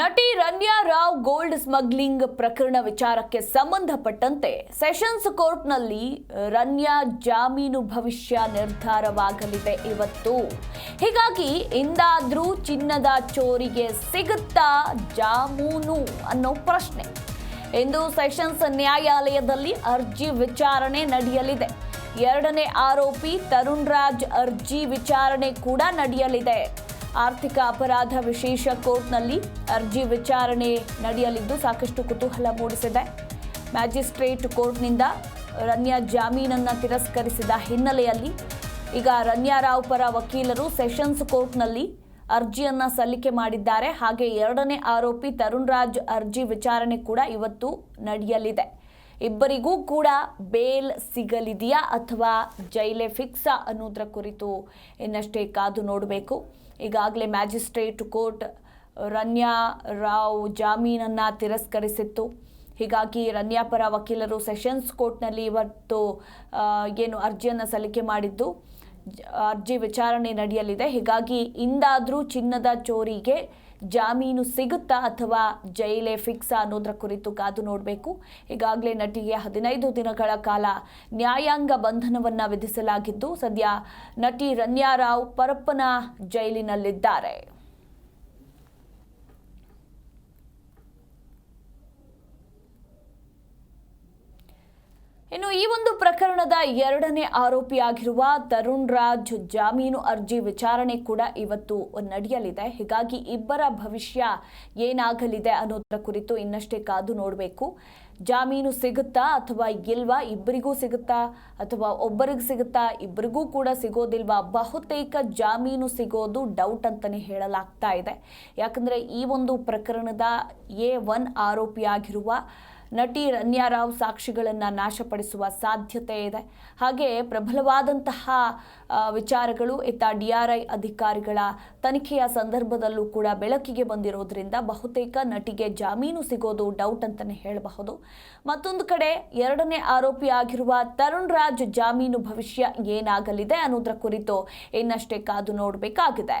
ನಟಿ Ranya Rao gold smuggling ಪ್ರಕರಣ ವಿಚಾರಕ್ಕೆ ಸಂಬಂಧಪಟ್ಟಂತೆ ಸೆಷನ್ಸ್ ಕೋರ್ಟ್ನಲ್ಲಿ ರನ್ಯಾ ಜಾಮೀನು ಭವಿಷ್ಯ ನಿರ್ಧಾರವಾಗಲಿದೆ ಇವತ್ತು. ಹೀಗಾಗಿ ಇಂದಾದ್ರೂ ಚಿನ್ನದ ಚೋರಿಗೆ ಸಿಗುತ್ತಾ ಜಾಮೂನು ಅನ್ನೋ ಪ್ರಶ್ನೆ. ಇಂದು ಸೆಷನ್ಸ್ ನ್ಯಾಯಾಲಯದಲ್ಲಿ ಅರ್ಜಿ ವಿಚಾರಣೆ ನಡೆಯಲಿದೆ. ಎರಡನೇ ಆರೋಪಿ ತರುಣ್ ರಾಜ್ ಅರ್ಜಿ ವಿಚಾರಣೆ ಕೂಡ ನಡೆಯಲಿದೆ. ಆರ್ಥಿಕ ಅಪರಾಧ ವಿಶೇಷ ಕೋರ್ಟ್ನಲ್ಲಿ ಅರ್ಜಿ ವಿಚಾರಣೆ ನಡೆಯಲಿದ್ದು ಸಾಕಷ್ಟು ಕುತೂಹಲ ಮೂಡಿಸಿದೆ. ಮ್ಯಾಜಿಸ್ಟ್ರೇಟ್ ಕೋರ್ಟ್ನಿಂದ ರನ್ಯಾ ಜಾಮೀನನ್ನು ತಿರಸ್ಕರಿಸಿದ ಹಿನ್ನೆಲೆಯಲ್ಲಿ ಈಗ ರನ್ಯಾ ರಾವ್ ಪರ ವಕೀಲರು ಸೆಷನ್ಸ್ ಕೋರ್ಟ್ನಲ್ಲಿ ಅರ್ಜಿಯನ್ನು ಸಲ್ಲಿಕೆ ಮಾಡಿದ್ದಾರೆ. ಹಾಗೆ ಎರಡನೇ ಆರೋಪಿ ತರುಣ್ ರಾಜ್ ಅರ್ಜಿ ವಿಚಾರಣೆ ಕೂಡ ಇವತ್ತು ನಡೆಯಲಿದೆ. ಇಬ್ಬರಿಗೂ ಕೂಡ ಬೇಲ್ ಸಿಗಲಿದೆಯಾ ಅಥವಾ ಜೈಲೇ ಫಿಕ್ಸಾ ಅನ್ನೋದ್ರ ಕುರಿತು ಇನ್ನಷ್ಟೇ ಕಾದು ನೋಡಬೇಕು. ಈಗಾಗಲೇ ಮ್ಯಾಜಿಸ್ಟ್ರೇಟ್ ಕೋರ್ಟ್ ರನ್ಯಾ ರಾವ್ ಜಾಮೀನನ್ನು ತಿರಸ್ಕರಿಸಿತ್ತು. ಹೀಗಾಗಿ ರನ್ಯಾ ಪರ ವಕೀಲರು ಸೆಷನ್ಸ್ ಕೋರ್ಟ್ನಲ್ಲಿ ಇವತ್ತು ಏನು ಅರ್ಜಿಯನ್ನು ಸಲ್ಲಿಕೆ ಮಾಡಿದ್ದು, ಅರ್ಜಿ ವಿಚಾರಣೆ ನಡೆಯಲಿದೆ. ಹೀಗಾಗಿ ಇಂದಾದರೂ ಚಿನ್ನದ ಚೋರಿಗೆ ಜಾಮೀನು ಸಿಗುತ್ತಾ ಅಥವಾ ಜೈಲೇ ಫಿಕ್ಸಾ ಅನ್ನೋದ್ರ ಕುರಿತು ಕಾದು ನೋಡಬೇಕು. ಈಗಾಗಲೇ ನಟಿಗೆ ಹದಿನೈದು ದಿನಗಳ ಕಾಲ ನ್ಯಾಯಾಂಗ ಬಂಧನವನ್ನು ವಿಧಿಸಲಾಗಿದ್ದು, ಸದ್ಯ ನಟಿ ರನ್ಯಾರಾವ್ ಪರಪ್ಪನ ಜೈಲಿನಲ್ಲಿದ್ದಾರೆ. ಇನ್ನು ಈ ಒಂದು ಪ್ರಕರಣದ ಎರಡನೇ ಆರೋಪಿಯಾಗಿರುವ ತರುಣ್ ರಾಜ್ ಜಾಮೀನು ಅರ್ಜಿ ವಿಚಾರಣೆ ಕೂಡ ಇವತ್ತು ನಡೆಯಲಿದೆ. ಹೀಗಾಗಿ ಇಬ್ಬರ ಭವಿಷ್ಯ ಏನಾಗಲಿದೆ ಅನ್ನೋದರ ಕುರಿತು ಇನ್ನಷ್ಟೇ ಕಾದು ನೋಡಬೇಕು. ಜಾಮೀನು ಸಿಗುತ್ತಾ ಅಥವಾ ಇಲ್ವಾ? ಇಬ್ಬರಿಗೂ ಸಿಗುತ್ತಾ ಅಥವಾ ಒಬ್ಬರಿಗೆ ಸಿಗುತ್ತಾ? ಇಬ್ಬರಿಗೂ ಕೂಡ ಸಿಗೋದಿಲ್ವಾ? ಬಹುತೇಕ ಜಾಮೀನು ಸಿಗೋದು ಡೌಟ್ ಅಂತಲೇ ಹೇಳಲಾಗ್ತಾ ಇದೆ. ಯಾಕಂದ್ರೆ ಈ ಒಂದು ಪ್ರಕರಣದ ಎ ಒನ್ ಆರೋಪಿಯಾಗಿರುವ ನಟಿ ರನ್ಯಾ ರಾವ್ ಸಾಕ್ಷಿಗಳನ್ನು ನಾಶಪಡಿಸುವ ಸಾಧ್ಯತೆ ಇದೆ. ಹಾಗೆ ಪ್ರಬಲವಾದಂತಹ ವಿಚಾರಗಳು ಇತ್ತ ಡಿ ಆರ್ ಐ ಅಧಿಕಾರಿಗಳ ತನಿಖೆಯ ಸಂದರ್ಭದಲ್ಲೂ ಕೂಡ ಬೆಳಕಿಗೆ ಬಂದಿರೋದ್ರಿಂದ ಬಹುತೇಕ ನಟಿಗೆ ಜಾಮೀನು ಸಿಗೋದು ಡೌಟ್ ಅಂತಲೇ ಹೇಳಬಹುದು. ಮತ್ತೊಂದು ಕಡೆ ಎರಡನೇ ಆರೋಪಿ ಆಗಿರುವ ತರುಣ್ ರಾಜ್ ಜಾಮೀನು ಭವಿಷ್ಯ ಏನಾಗಲಿದೆ ಅನ್ನೋದರ ಕುರಿತು ಇನ್ನಷ್ಟೇ ಕಾದು ನೋಡಬೇಕಾಗಿದೆ.